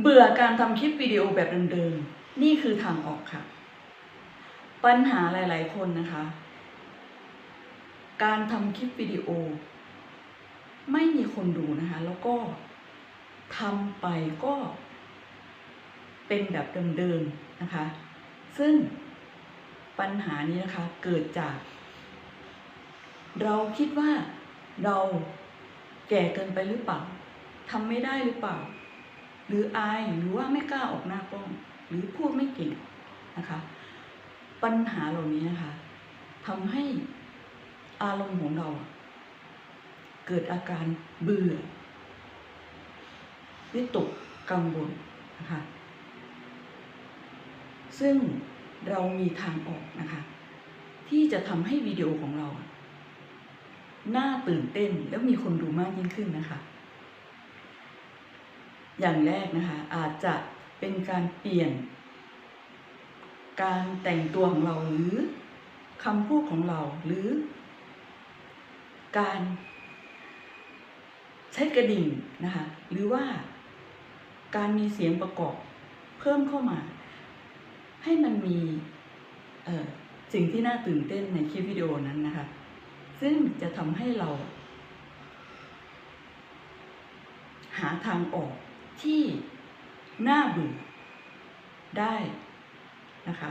เบื่อการทำคลิปวิดีโอแบบเดิมๆ นี่คือทางออกค่ะ ปัญหาหลาย ๆ คนนะคะ การทำคลิปวิดีโอ ไม่มีคนดูนะคะ แล้วก็ทำไปก็เป็นแบบเดิมๆ นะคะ ซึ่งปัญหานี้นะคะเกิดจาก เราคิดว่าเราแก่เกินไปหรือเปล่าทำไม่ได้หรือเปล่า หรืออายหรือว่าไม่กล้าออกหน้ากล้อง หรือพูดไม่เก่งนะคะ ปัญหาเหล่านี้นะคะทำให้อารมณ์ของเรา เกิดอาการเบื่อวิตกกังวลนะคะซึ่งเรามีทางออกนะคะ ที่จะทำให้วิดีโอของเรา น่าตื่นเต้นแล้วมีคนดูมากยิ่งขึ้นนะคะ อย่างแรกนะคะอาจจะเป็นการเปลี่ยน การแต่งตัวของเราหรือคำพูดของเราหรือ การใช้กระดิ่งนะคะหรือว่าการมีเสียงประกอบเพิ่มเข้ามา ให้มันมีสิ่งที่น่าตื่นเต้นในคลิปวิดีโอนั้นนะคะ ซึ่งจะทำให้เรา หาทางออก ที่น่าเบื่อได้นะคะ